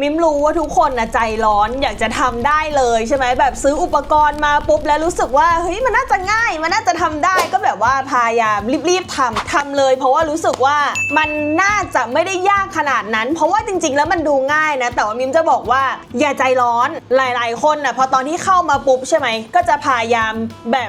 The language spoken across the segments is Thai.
มิมรู้ว่าทุกคนนะใจร้อนอยากจะทำได้เลยใช่ไหมแบบซื้ออุปกรณ์มาปุ๊บแล้วรู้สึกว่าเฮ้ยมันน่าจะง่าย มันน่าจะทำได้ก็แบบว่าพยายามรีบๆทำทำเลย เพราะว่ารู้สึกว่ามันน่าจะไม่ได้ยากขนาดนั้น เพราะว่าจริง ๆ แล้วมันดูง่ายนะ แต่ว่ามิมจะบอกว่าอย่าใจร้อนหลาย ๆ คนน่ะพอตอนที่เข้ามาปุ๊บใช่ไหมก็จะพยายามแบบ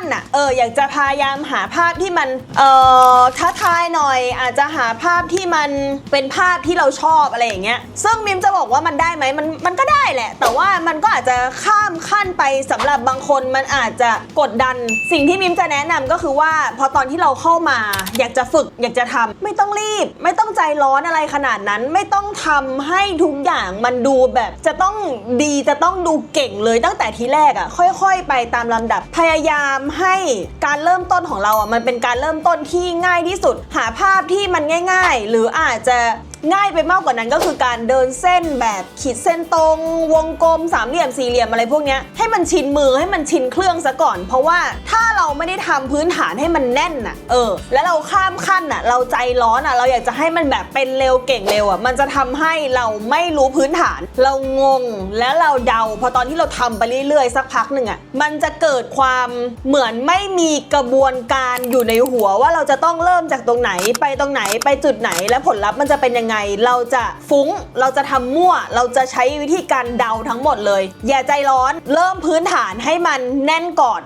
นน่ะเอออยากจะพยายามหาภาพที่มันเอ่อท้าทายหน่อย อาจจะหาภาพที่มันเป็นภาพที่เราชอบอะไรอย่างเงี้ยซึ่งมิมจะบอกว่ามันได้ไหมมันมันก็ได้แหละ แต่ว่ามันก็อาจจะข้ามขั้นไปสำหรับบางคนมันอาจจะกดดัน สิ่งที่มิมจะแนะนำก็คือว่าพอตอนที่เราเข้ามา อยากจะฝึกอยากจะทำไม่ต้องรีบไม่ต ใจร้อนอะไรขนาดนั้นไม่ต้องทำให้ทุกอย่างมันดูแบบจะต้องดีจะต้องดูเก่งเลยตั้งแต่ทีแรกอะ่ะ ค่อยๆ ไปตามลำดับพยายามให้การเริ่มต้นของเราอะ่ะมันเป็นการเริ่มต้นที่ง่ายที่สุด หาภาพที่มันง่าย ๆ หรืออาจจะ ง่ายไปมากกว่านั้นก็คือการเดินเส้นแบบขีดเส้นตรง วงกลมสามเหลี่ยมสี่เหลี่ยมอะไรพวกนี้ให้มันชินมือให้มันชินเครื่องซะก่อน เพราะว่าถ้าเราไม่ได้ทำพื้นฐานให้มันแน่นน่ะเออ แล้วเราข้ามขั้นน่ะ เราใจร้อนอะ เราอยากจะให้มันแบบเป็นเร็วเก่งเร็วอะมันจะทำให้เราไม่รู้พื้นฐาน เรางงแล้วเราเดาพอตอนที่เราทำไปเรื่อยๆสักพักหนึ่งอะมันจะเกิดความเหมือนไม่มีกระบวนการอยู่ในหัวว่าเราจะต้องเริ่มจากตรงไหนไปตรงไหนไปจุดไหน และผลลัพธ์มันจะเป็นยังไงเราจะฟุ้ง เราจะทำมั่ว เราจะใช้วิธีการเดาทั้งหมดเลย อย่าใจร้อน เริ่มพื้นฐานให้มันแน่นก่อน